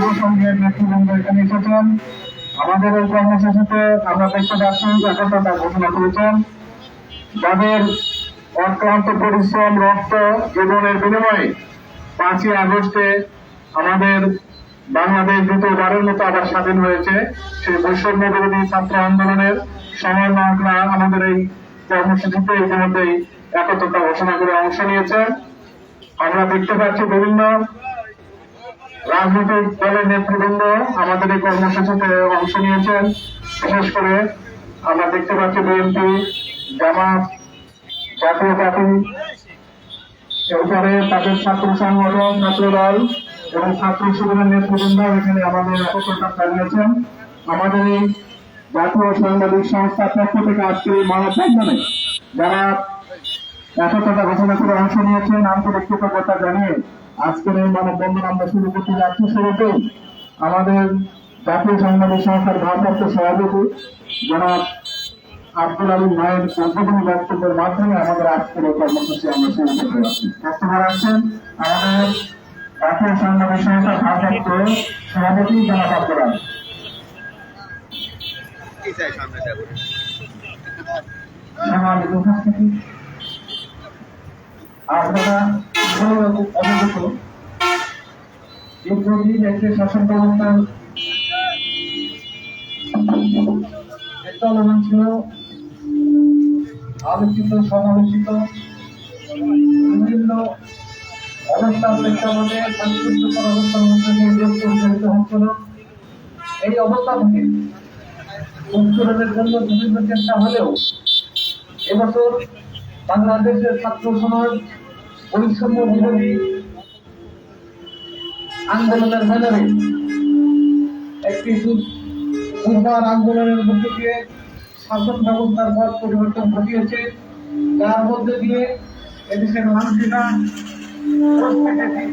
যুব সংঘের নেতৃবৃন্দ এখানে এসেছেন। আমাদের এই কর্মসূচিতে আমরা দেখতে পাচ্ছি একতা ঘোষণা করেছেন। যাদের অক্লান্ত পরিশ্রম, রক্ত, জীবনের বিনিময়ে পাঁচই আগস্টে আমাদের বাংলাদেশ দ্বিতীয়বারের মতো আবার স্বাধীন হয়েছে। সেই বৈষম্য বিরোধী ছাত্র আন্দোলনের সমন্বয়করা আমাদের এই কর্মসূচিতে ইতিমধ্যেই একত্রতা ঘোষণা করে অংশ নিয়েছে আমরা দেখতে পাচ্ছি বিভিন্ন রাজনৈতিক দলের নেতৃবৃন্দ আমাদের এই কর্মসূচিতে অংশ নিয়েছেন। বিশেষ করে আমরা দেখতে পাচ্ছি বিএনপি, জামাত, জাতীয় পার্টি এরপরে তাদের ছাত্র সংগঠন, ছাত্র দল এবং ছাত্র শিবিরের নেতৃবৃন্দ এখানে আমাদের একত্রতা জানিয়েছেন আমাদের এই জাতীয় সাংবাদিক সংস্থার পক্ষ থেকে আজকে এই মানববন্ধনে যারা একতা ঘোষণা করে অংশ নিয়েছেন, আন্তরিক কৃতজ্ঞতা জানিয়ে আজকের এই মানববন্ধন আমরা শুরু করতে যাচ্ছি শুরুতেই আমাদের জাতীয় সাংবাদিক সংস্থার ভারপ্রাপ্ত সভাপতি যারা আব্দুল আলী মায়ের উদ্বোধনী বক্তব্যের মাধ্যমে আমাদের আজকের এই কর্মসূচি আমরা শুরু করতে যাচ্ছি। বক্তব্য রাখছেন আমাদের জাতীয় সাংবাদিক সংস্থার ভারপ্রাপ্ত সভাপতি জনাব আব্দুল আলী। আপনারা শাসন ছিল আলোচিত, সমালোচিত, বিভিন্ন অবস্থার প্রেক্ষাপটে সাংস্কৃতিক অবস্থার মধ্যে পরিচালিত হচ্ছিল। এই অবস্থা থেকে জন্য বিভিন্ন চেষ্টা হলেও এবছর বাংলাদেশের ছাত্র সমাজ বৈষম্য বিরোধী আন্দোলনের ব্যানারে একটি দুর্বার আন্দোলনের মধ্য দিয়ে শাসন ব্যবস্থার পর পরিবর্তন ঘটিয়েছে। যার মধ্যে দিয়ে এদেশের মানুষেরা প্রত্যেকে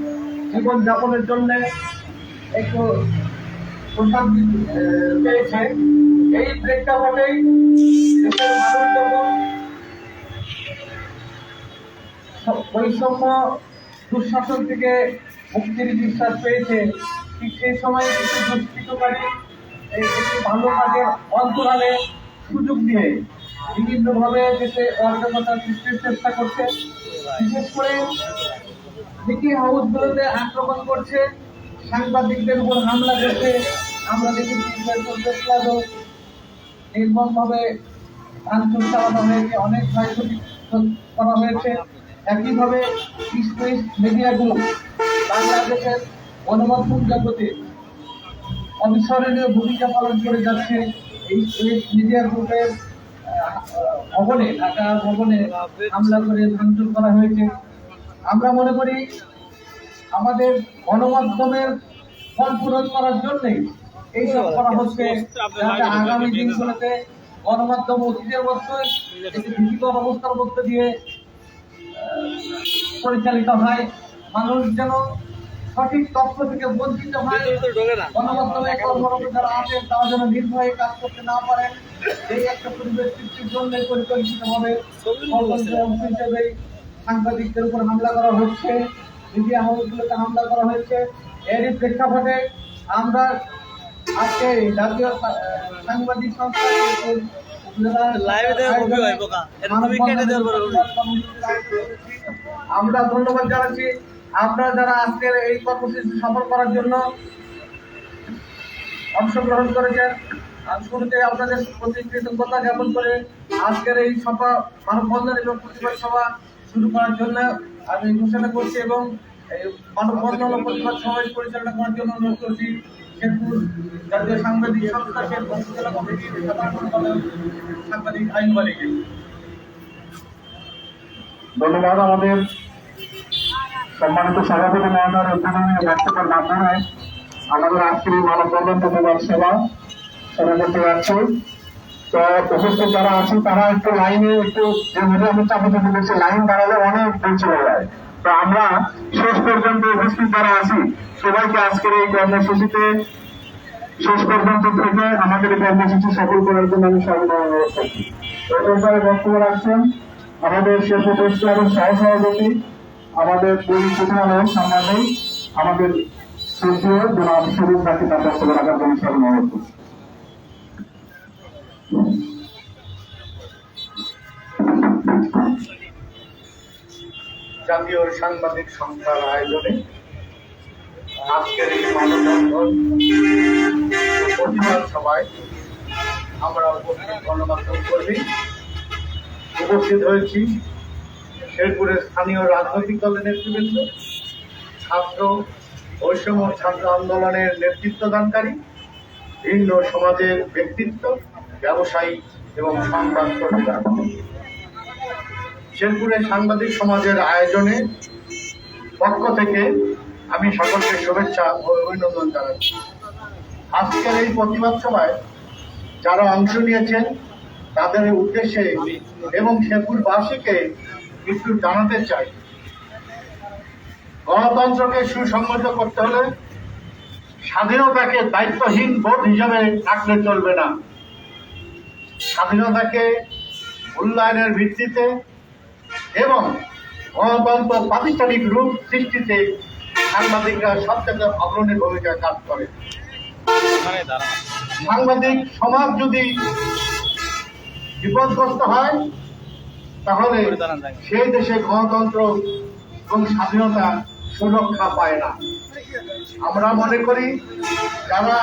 জীবন যাপনের জন্য একটু আহ, পেয়েছে। এই প্রেক্ষাপটেই দেশের মানুষ যখন বৈষম্য দুঃশাসন থেকে মুক্তির বিশ্বাস পেয়েছে। ঠিক সেই সময় কিছু দুষ্কৃতকারী একটি ভালো কাজের অন্তরালে সুযোগ দিয়ে বিভিন্নভাবে দেশে অরাজকতা সৃষ্টির চেষ্টা করছে। বিশেষ করে মিটিং হাউসগুলোতে আক্রমণ করছে। সাংবাদিকদের উপর হামলা করছে। আমরা ক্লাবও নির্মমভাবে চালানো হয়েছে। অনেক ক্ষয়ক্ষতি করা হয়েছে। একইভাবে স্পেস মিডিয়াগুলো বাংলাদেশের গণমাধ্যম জগতে অবিস্মরণীয় ভূমিকা পালন করে যাচ্ছে। এই স্পেস মিডিয়া গ্রুপের ভবনে, ঢাকা ভবনে হামলা করে ভাঙচুর করা হয়েছে। আমরা মনে করি আমাদের গণমাধ্যমের ফল পূরণ করার জন্যই এইসব করা হচ্ছে। আগামী দিনগুলোতে গণমাধ্যম অতীতের মধ্যে অবস্থার মধ্যে দিয়ে পরিচালিত হয়। মানুষ যেন সঠিক তথ্য থেকে বঞ্চিত হয়, গণমাধ্যমে যারা আছেন, তারা যেন নির্ভয়ে কাজ করতে না পারেন। এই একটা পরিবেশ সৃষ্টির জন্য হিসেবে সাংবাদিকদের উপর হামলা করা হচ্ছে। মিডিয়া হাউসগুলোতে হামলা করা হয়েছে। এরই প্রেক্ষাপটে আমরা আজকে জাতীয় সাংবাদিক সংস্থা লাইভে দেওয়া কপি হয় বোকা। এটা তুমি কেটে দেওয়ার পরে আমরা ধন্যবাদ জানাচ্ছি। আপনারা যারা আজকের এই কর্মসূচি সফল করার জন্য অংশগ্রহণ করেছেন শুরুতে আপনাদের প্রতি কৃতজ্ঞতা জ্ঞাপন করে আজকের এই সভা মানববন্ধন এবং প্রতিবাদ সভা শুরু করার জন্য আমি ঘোষণা করছি এবং মানববন্ধন ও প্রতিবাদ সমাবেশ পরিচালনা করার জন্য অনুরোধ করছি। জাতীয় সাংবাদিক সংস্থা কমিটির সাধারণ সাংবাদিক আইন ধন্যবাদ আমাদের সম্মানিত সভাপতি মহোদয়ের উদ্বোধনী বক্তব্যের মাধ্যমে আমাদের আজকের প্রতিবাদ সেবা শুরু করতে যাচ্ছি তো উপস্থিত যারা আছেন, তারা একটু লাইনে একটু যে মিডিয়ামে চাপে চাপে বলছে লাইন দাঁড়ালে অনেক দূর যায় আমরা শেষ পর্যন্ত উপস্থিত যারা আছি, সবাইকে আজকের এই কর্মসূচিতে শেষ পর্যন্ত থেকে আমাদের এই কর্মসূচি সফল করার জন্য আমি সর্বদা অনুরোধ করছি বক্তব্য রাখছেন আমাদের শেষ প্রেস ক্লাবের সহ সভাপতি, আমাদের দুই প্রধান, সাংবাদিক, আমাদের শেষে জনাব সবুজ বাকি তার বক্তব্য রাখার জন্য স্মরণ অনুরোধ করছি। জাতীয় সাংবাদিক সংস্থার আয়োজনে আজকের এই প্রতিবাদ সভায় আমরা উপস্থিত গণমাধ্যম কর্মী উপস্থিত হয়েছি। শেরপুরের স্থানীয় রাজনৈতিক দলের নেতৃবৃন্দ, ছাত্র, বৈষম্য ছাত্র আন্দোলনের নেতৃত্বদানকারী, ভিন্ন সমাজের ব্যক্তিত্ব, ব্যবসায়ী এবং সংবাদ কর্মীরা। শেরপুরে সাংবাদিক সমাজের আয়োজনে পক্ষ থেকে আমি সকলকে শুভেচ্ছা ও অভিনন্দন জানাচ্ছি। আজকের এই প্রতিবাদ সভায় যারা অংশ নিয়েছেন, তাদের উদ্দেশ্যে এবং শেরপুরবাসীকে একটু জানাতে চাই। গণতন্ত্রকে সুসংগত করতে হলে স্বাধীনতাকে দায়িত্বহীন বোধ হিসাবে রাখলে চলবে না। স্বাধীনতাকে মূল্যায়নের ভিত্তিতে এবং গণতন্ত্র প্রাতিষ্ঠানিক রূপ সৃষ্টিতে সাংবাদিকরা সবচেয়ে অগ্রণী ভূমিকা কাজ করে। সাংবাদিক সমাজ যদি বিপদগ্রস্ত হয়, তাহলে সেই দেশে গণতন্ত্র এবং স্বাধীনতা সুরক্ষা পায় না। আমরা মনে করি, যারা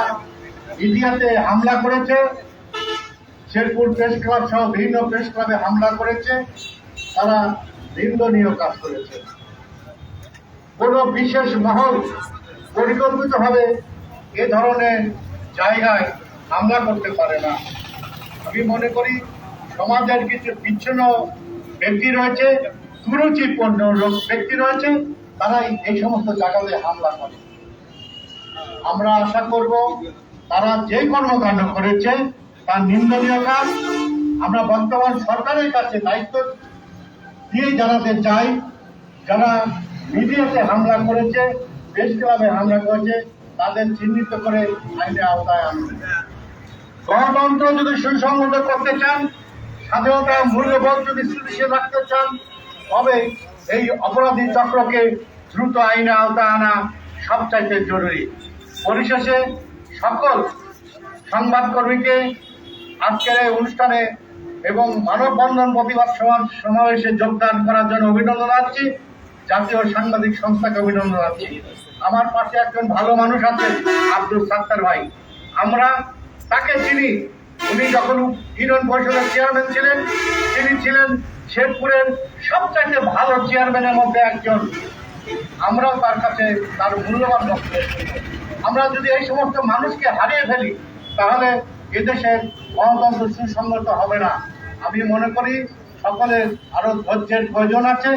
মিডিয়াতে হামলা করেছে, শেরপুর প্রেস ক্লাব সহ বিভিন্ন প্রেস ক্লাবে হামলা করেছে তারা নিন্দনীয় কাজ করেছে। কোন বিশেষ মহল পরিকল্পিতভাবে এ ধরনের জায়গায় হামলা করতে পারে না। আমি মনে করি, সমাজের কিছু বিচ্ছিন্ন ব্যক্তি রয়েছে দুরুচিপূর্ণ লোক- ব্যক্তি রয়েছে, তারাই এই সমস্ত জায়গাতে হামলা করে। আমরা আশা করব, তারা যে কর্মকাণ্ড করেছে, তার নিন্দনীয় কাজ। আমরা বর্তমান সরকারের কাছে দায়িত্ব দিয়ে জানাতে চাই যারা মিডিয়াতে হামলা করেছে প্রেস ক্লাবে হামলা করেছে, তাদের চিহ্নিত করে আইনের আওতায় আনবে। গণতন্ত্র যদি সুসংগত করতে চান, স্বাধীনতা মূল্যবোধ যদি স্থিতিশীল রাখতে চান, তবে এই অপরাধী চক্রকে দ্রুত আইনে আওতায় আনা সবচাইতে জরুরি। পরিশেষে সকল সংবাদকর্মীকে আজকের এই অনুষ্ঠানে এবং মানববন্ধন প্রতিবাদ সমাবেশে যোগদান করার জন্য অভিনন্দন জানাচ্ছি। জাতীয় সাংবাদিক সংস্থাকে অভিনন্দন জানাচ্ছি। আমার পাশে একজন ভালো মানুষ আছে, আব্দুল সাত্তার ভাই। আমরা তাকে চিনি। উনি যখন ইউনিয়ন পরিষদের চেয়ারম্যান ছিলেন, তিনি ছিলেন শেরপুরের সবচাইতে ভালো চেয়ারম্যানের মধ্যে একজন। আমরাও তার কাছে তার মূল্যবান বক্তব্য। আমরা যদি এই সমস্ত মানুষকে হারিয়ে ফেলি, তাহলে এদেশের গণতন্ত্র সুসংগত হবে না। আমি মনে করি সকলের আরও ধৈর্যের প্রয়োজন আছে।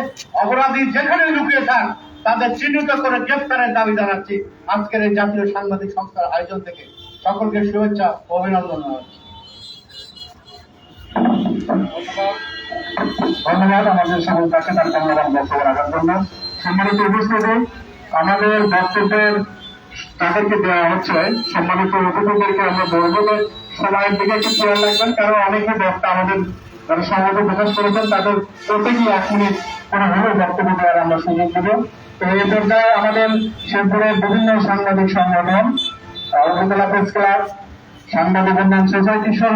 অপরাধী যেখানে লুকিয়ে থাক, তাদের চিহ্নিত করে গ্রেপ্তারের দাবি জানাচ্ছি। আজকের এই জাতীয় সাংবাদিক সংস্থার আয়োজন থেকে সকলকে শুভেচ্ছা ও অভিনন্দন জানাচ্ছি। ধন্যবাদ। আমাদের সকল কাছে তার ধন্যবাদ বক্তব্য রাখার জন্য। সম্মানিত উপস্থিতি, আমাদের বক্তব্যের তাদেরকে দেওয়া হচ্ছে। সম্মানিত অতিথিদেরকে আমরা বলব সবাই দিকে একটু খেয়াল রাখবেন, কারণ অনেকে বক্তা আমাদের, যারা সমাজে প্রকাশ করেছেন, তাদের প্রত্যেকেই এক মিনিট করে বক্তব্য দেওয়ার আমরা সুযোগ দেবো। তো এই পর্যায়ে আমাদের শেরপুরের বিভিন্ন সাংবাদিক সংগঠন উপজেলা প্রেস ক্লাব, সাংবাদিক উন্নয়ন সোসাইটি সহ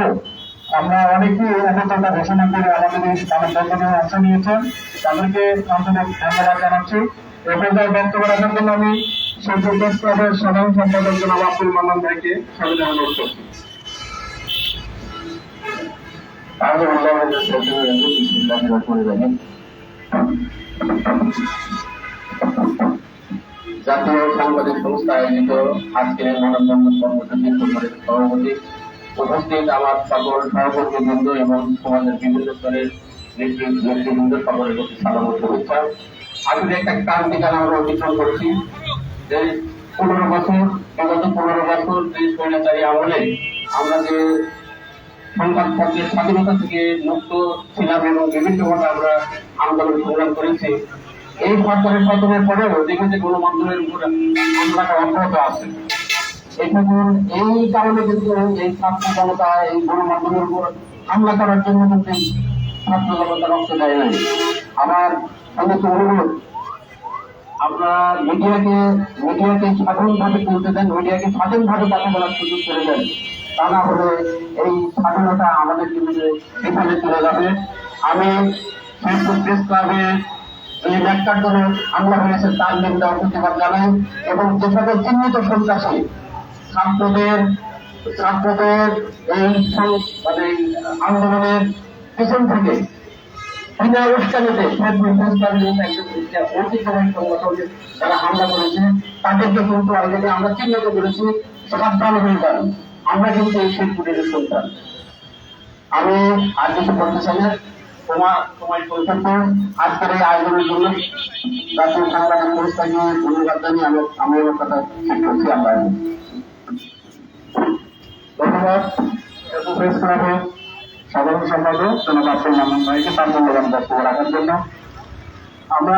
আমরা অনেকেই একতা ঘোষণা করে আমাদের এই মানববন্ধনে অংশ নিয়েছেন। তাদেরকে আন্তরিক ধন্যবাদ জানাচ্ছি। এ পর্যায়ে বক্তব্য রাখার জন্য আমি প্রেস ক্লাবের সাধারণ সম্পাদক জনাব আব্দুল মান্নান ভাইকে সামনে অনুরোধ করছি সাংবাদিক সংস্থা আয়োজিত আজকের মানববন্ধন কর্মসূচির এবং সমাজের বিভিন্ন স্তরের আমরা অতিক্রম করেছি, যে পনেরো বছর, বিগত পনেরো বছর যে স্বৈরাচারী আমলে আমরা যে সংবাদপত্রের স্বাধীনতা থেকে মুক্ত ছিলাম এবং বিভিন্নভাবে আমরা আন্দোলন সংগ্রাম করেছি। এই সরকারের পতনের পরেও দেখবে যে গণমাধ্যমের উপর হামলাটা অব্যাহত আছে। এখন এই কারণে কিন্তু এই ছাত্র জনতা, এই গণমাধ্যমের উপর হামলা করার জন্য কিন্তু ছাত্র জনতা রক্ত দেয় নাই। আমার সমস্ত অনুরোধ। আপনারা মিডিয়াকে মিডিয়াকে স্বাধীনভাবে চলতে দেন, মিডিয়াকে স্বাধীনভাবে কথা বলার সুযোগ করে দেন। তা না হলে এই স্বাধীনতা আমাদের জীবনে বিফলে চলে যাবে। আমি ফেসবুক প্রেস ক্লাবে যে ন্যাক্কারজনক হামলা হয়েছে তার নিন্দা প্রতিবাদ জানাই এবং চিহ্নিত সন্ত্রাসী ছাত্রদের ছাত্রদের এই মানে আন্দোলনের পেছন থেকে বিনা ফেসবুক হামলা করেছে, তাদেরকে কিন্তু আমরা চিহ্নিত করেছি, সাবধান হয়ে যান। আমরা কিন্তু এই শিল্পীদের সন্তান আমি আর কিছু বলতে চাই না। তোমার তোমার পরিকল্প আজকের এই আয়োজনের জন্য জাতীয় সাংবাদিক সংস্থাকে ধন্যবাদ জানিয়ে আমি আমি আমার কথা শেষ করছি আমরা। ধন্যবাদ। সাধারণ সম্পাদক জনাব আব্দুল মামুন তার মূল্যবান বক্তব্য রাখার জন্য। আমরা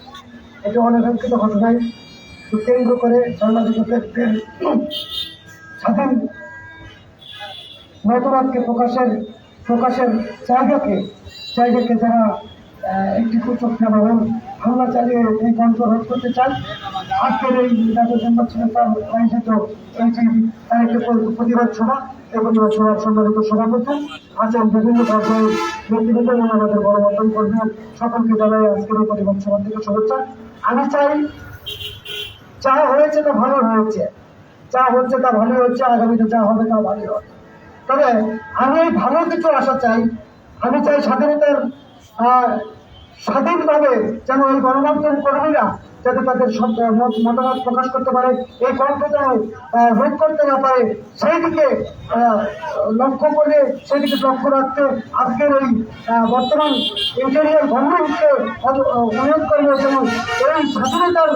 একটি অনাকাঙ্ক্ষিত ঘটনায় কেন্দ্র করে সাংবাদিকদের স্বাধীন মতবাদকে প্রকাশের প্রকাশের জায়গাকে জায়গাকে যারা একটি কুচক্রী এবং হামলা চালিয়ে এই কণ্ঠ রোধ করতে চান আজকের এই জাতীয় নির্বাচনে তার আয়োজিত এই যে তার একটি প্র- প্রতিবাদ সভা এই সভার সম্মানিত সভাপতি আছেন বিভিন্ন পর্যায়ে ব্যক্তিগত এবং আমাদের গণমাধ্যম কর্মী সকলকে জানাই আজকের এই প্রতিবাদ সভা থেকে শুভেচ্ছা। আমি চাই যা হয়েছে তা ভালো হয়েছে। যা হচ্ছে তা ভালো হচ্ছে, আগামীতে যা হবে তা ভালো হবে। তবে আমি এই ভালো কিছু আশা চাই। আমি চাই স্বাধীনতার স্বাধীনভাবে যেন এই গণমাধ্যম কর্মীরা যাতে তাদের মতামত প্রকাশ করতে পারে, এই কণ্ঠ যেন রোধ করতে না পারে সেই দিকে লক্ষ্য করে সেই দিকে লক্ষ্য রাখতে আজকের এই বর্তমান ইন্টেরিয়ার গভর্নমেন্টকে অনুরোধ করব যেন এই স্বাধীনতার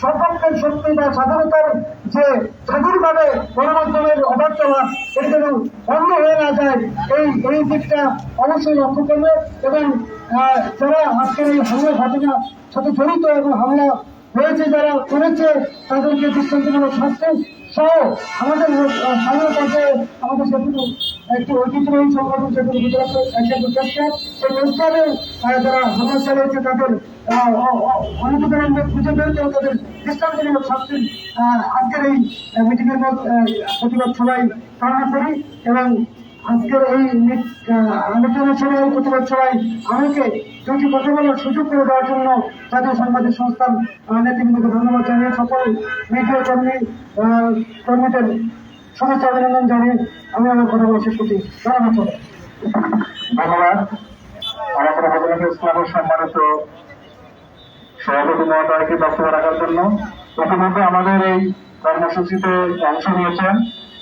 সপক্ষের শক্তি বা স্বাধীনতার যে স্বাধীনভাবে গণমাধ্যমের অবাধ চলা এটা যেন বন্ধ হয়ে না যায় এই এই দিকটা অবশ্যই লক্ষ্য করবে এবং যারা আজকের এই হামলা ঘটনার সাথে জড়িত এবং হামলা হয়েছে যারা করেছে তাদেরকে দৃষ্টান্তমূলক শাস্তি সহ আমাদের আহ, পর্যায়ে আমাদের সেগুলো একটি ঐতিহ্যবাহী সংগঠন সেগুলো গুজরাট একজন চেষ্টা সেই অনুষ্ঠানে যারা হামলা চালিয়েছে তাদের অনুপ্রেরণা খুঁজে বের করে তাদের দৃষ্টান্তমূলক শাস্তি আজকের এই মিটিং মধ্যে আহ, প্রতিবাদ সবাই কামনা করি এবং আজকের এই আলোচনা সভায় প্রতিবাদ সভায় আমাকে দুটি কথা বলার সুযোগ করে দেওয়ার জন্য জাতীয় সাংবাদিক সংস্থার নেতৃবৃন্দকে ধন্যবাদ জানিয়ে সকল মিডিয়া কর্মী কর্মীদের শুভেচ্ছা অভিনন্দন জানিয়ে আমি আমার কথা বলা শেষ করছি। ধন্যবাদ। ধন্যবাদ। আমাদের ইসলামের সম্মানিত সভাপতি মহোদয়কে বক্তব্য রাখার জন্য প্রথমত আমাদের এই কর্মসূচিতে অংশ নিয়েছেন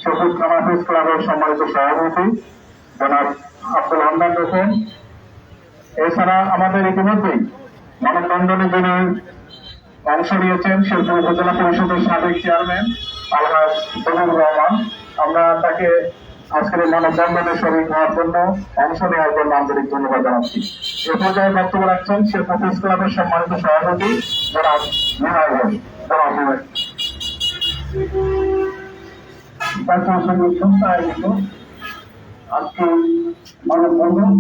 সবুজ প্রেস ক্লাবের সম্মানিত সভাপতি জনাব আব্দুল হামদান হোসেন। এছাড়া আমাদের ইতিমধ্যেই মানববন্ধনে যিনি অংশ নিয়েছেন, শিল্প উপজেলা পরিষদের সাবেক চেয়ারম্যান আলহাজ রহমান। আমরা তাকে আজকের এই মানববন্ধনে শরীর হওয়ার জন্য অংশ নেওয়ার জন্য আন্তরিক ধন্যবাদ জানাচ্ছি। এ পর্যায়ে বক্তব্য রাখছেন শিল্প প্রেস ক্লাবের সম্মানিত সভাপতি জনাব আজকে মানববন্ধন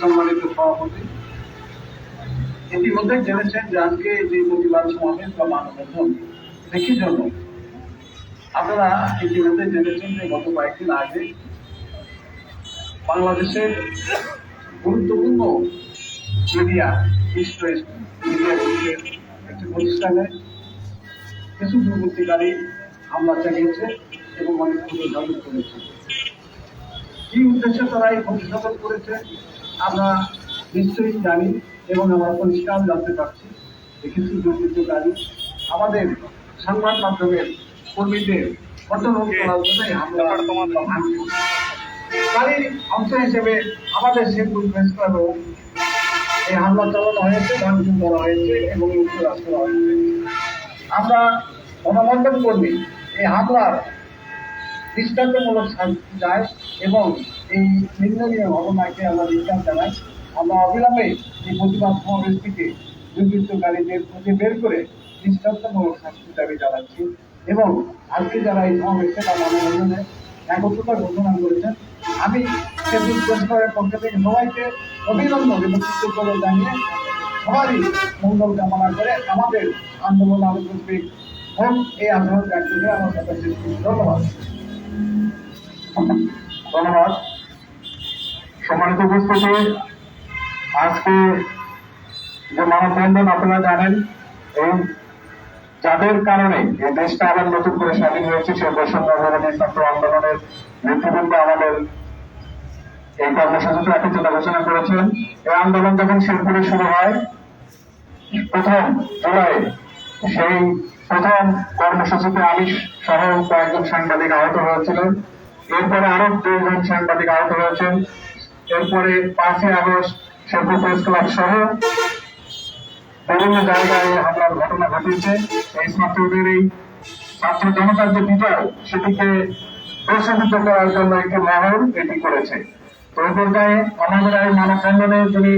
সম্মানিত সভাপতি। ইতিমধ্যে জেনেছেন যে আজকে যে প্রতিবাদ সমাবেশ বা মানববন্ধন দেখি জন্য আপনারা ইতিমধ্যে জেনেছেন যে গত কয়েকদিন আগে বাংলাদেশের গুরুত্বপূর্ণ মিডিয়া একটি প্রতিষ্ঠানে কিছু দুর্বৃত্তিকারী হামলা চালিয়েছে এবং অনেক ক্ষতিসাধন করেছে। কি উদ্দেশ্যে তারা এই প্রতিষ্ঠাপন করেছে, আমরা নিশ্চয়ই জানি। এবং আমরা পরিষ্কার জানতে পারছি যে কিছু দুর্বৃত্তকারী আমাদের সংবাদ মাধ্যমের কর্মীদের ঘটনা করার জন্য এই হামলা বা ভাঙচুর। তারই অংশ হিসেবে আমাদের শেরপুর প্রেস ক্লাবেও এই হামলা চালানো হয়েছে ভাঙচুর করা হয়েছে এবং করা হয়েছে আমরা গণমাধ্যম কর্মী এই হামলার দৃষ্টান্তমূলক শাস্তি চাই এবং এই নিন্দনীয় ঘটনাকে আমরা বিচার জানাই আমরা অবিলম্বে এই প্রতিবাদ সমাবেশ থেকে দুর্বৃত্তকারীদের খুঁজে বের করে দৃষ্টান্তমূলক শাস্তি দাবি জানাচ্ছি এবং আজকে যারা এই সমাবেশে বা মানববন্ধনে একত্রতা ঘোষণা করেছেন, আমি সেতুর প্রেসক্লাবের পক্ষ থেকে সবাইকে অভিনন্দন এবং কৃতজ্ঞতা জানিয়ে সবারই মঙ্গল কামনা করে আমাদের আন্দোলন আলোচনা হোক এই আন্দোলন ব্যক্ত করে আমার শেষ ধন্যবাদ। ধন্যবাদ। সম্মানিত উপস্থিতি আজকে যে মানববন্ধন আপনারা জানেন, এই যাদের কারণে এই দেশটা আবার নতুন করে স্বাধীন হয়েছে, সেই বৈষম্য বিরোধী ছাত্র আন্দোলনের নেতৃবৃন্দ আমাদের এই কর্মসূচিতে একত্রিত ঘোষণা করেছেন। এই আন্দোলন যখন শেরপুরে শুরু হয়, প্রথম জুলাই, সেই প্রথম কর্মসূচিতে আমি সহ কয়েকজন সাংবাদিক আহত হয়েছিলেন। এরপরে আরও দুইজন সাংবাদিক আহত হয়েছেন। এরপরে পাঁচই আগস্ট শেরপুর প্রেস ক্লাব সহ বিভিন্ন জায়গায় হামলার ঘটনা ঘটেছে এই ছাত্রদের এই ছাত্র জনতার যে বিজয় সেটিকে প্রশমিত করার জন্য একটি মহল এটি করেছে তো এই পর্যায়ে আমাদের এই মানববন্ধনে যিনি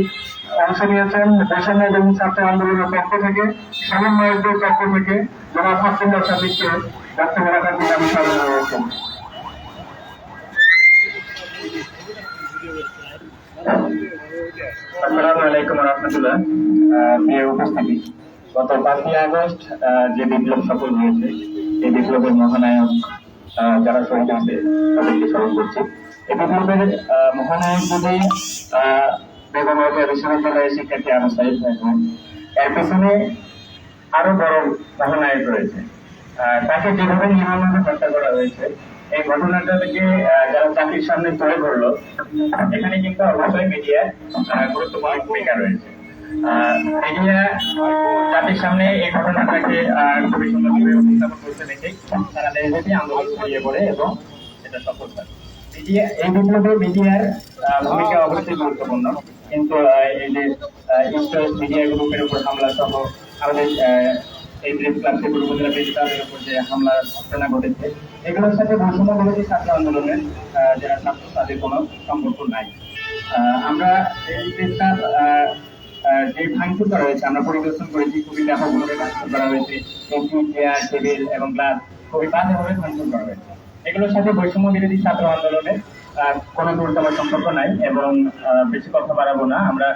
অংশ নিয়েছেন বৈষম্য এবং ছাত্র আন্দোলনের পক্ষ থেকে সমন্বয়কদের পক্ষ থেকে জনাব হাসিন্দা সাদিককে বক্তব্য রাখার জন্য আমি স্বাগত জানাচ্ছি আসসালামু আলাইকুম রহমতুল্লাহ। গত পাঁচই আগস্ট যে বিপ্লব সফল হয়েছে, এই বিপ্লবের মহানায়ক যারা শহীদ হয়েছে, তাদেরকে স্মরণ করছি। এই বিপ্লবের মহানায়ক যদি বেগম বিশ্ববিদ্যালয়ের শিক্ষার্থী আবু সাইদ হয়েছেন এর পেছনে আরও বড় মহানায়ক রয়েছে। তাকে যেভাবে নির্মমভাবে হত্যা করা হয়েছে এই ঘটনাটাকে আহ, যারা চাকরির সামনে তুলে ধরলো এখানে কিন্তু অবশ্যই মিডিয়া গুরুত্বপূর্ণ ভূমিকা রয়েছে। মিডিয়া সামনে এই ঘটনাটাকে খুবই সুন্দরভাবে উপস্থাপন করতে দেখে তারা দেশব্যাপী আন্দোলন ছড়িয়ে পড়ে এবং এটা সফল হয়। মিডিয়া এই বিপ্লবে মিডিয়ার ভূমিকা অবশ্যই গুরুত্বপূর্ণ। কিন্তু এই যে মিডিয়া গ্রুপের উপর হামলা সহ আমাদের এই প্রেস ক্লাব থেকে উপজেলা প্রেস ক্লাবের উপর যে হামলার ঘটনা ঘটেছে, এগুলোর সাথে বৈষম্য বিরোধী ছাত্র আন্দোলনের যারা ছাত্র, তাদের কোনো সম্পর্ক নাই। আমরা এই প্রেস ক্লাব যে ভাঙচুর করা হয়েছে আমরা পরিদর্শন করেছি, খুবই ব্যাপকভাবে ভাঙচুর করা হয়েছে। এসি, চেয়ার, টেবিল এবং গ্লাস, খুবই বাজেভাবে ভাঙচুর করা হয়েছে। এগুলোর সাথে বৈষম্য বিরোধী ছাত্র আন্দোলনের কোনো দূরতম সম্পর্ক নাই এবং বেশি কথা বাড়াবো না। আমরা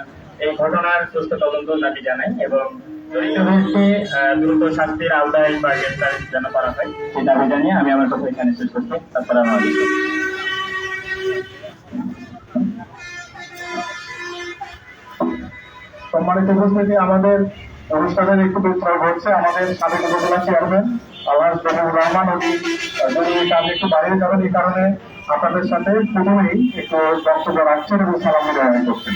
এই ঘটনার সুস্থ তদন্ত দাবি জানাই এবং সম্মানিত উপস্থিতি, আমাদের অনুষ্ঠানের একটু বিস্তার ঘটছে আমাদের সাবেক উপজেলা চেয়ারম্যান আল্লাহ রহমুর রহমান উনি কাজ একটু বাইরে যাবেন, এই কারণে আপনাদের সাথে প্রথমেই একটু বক্তব্য রাখছেন এবং সালাম বিনিময় করছেন।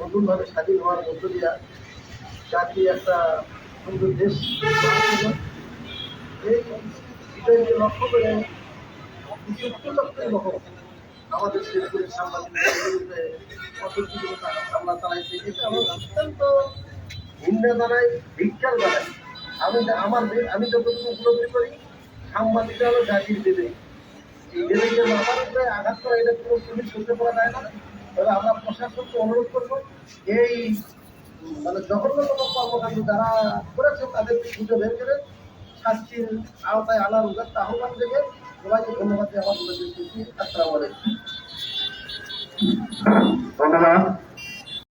নতুনভাবে স্বাধীন হওয়ার মধ্য দিয়া জাতি একটা সুন্দর দেশ এই লক্ষ্য করে আমাদের অত্যন্ত আমি আমার আমি যতটুকু উপলব্ধি করি সাংবাদিকরা উপরে আঘাত করা, এটা কোনো পুলিশ সহ্য করা যায় না। তবে আমরা প্রশাসনকে অনুরোধ করব, এই মানে জঘন্যতম কর্মকাণ্ড যারা করেছে তাদেরকে খুঁজে বের করে শাস্তির আওতায় আনার উদাত্ত আহ্বান থেকে সবাইকে ধন্যবাদ দিয়ে আমার আসসালামু আলাইকুম। ধন্যবাদ।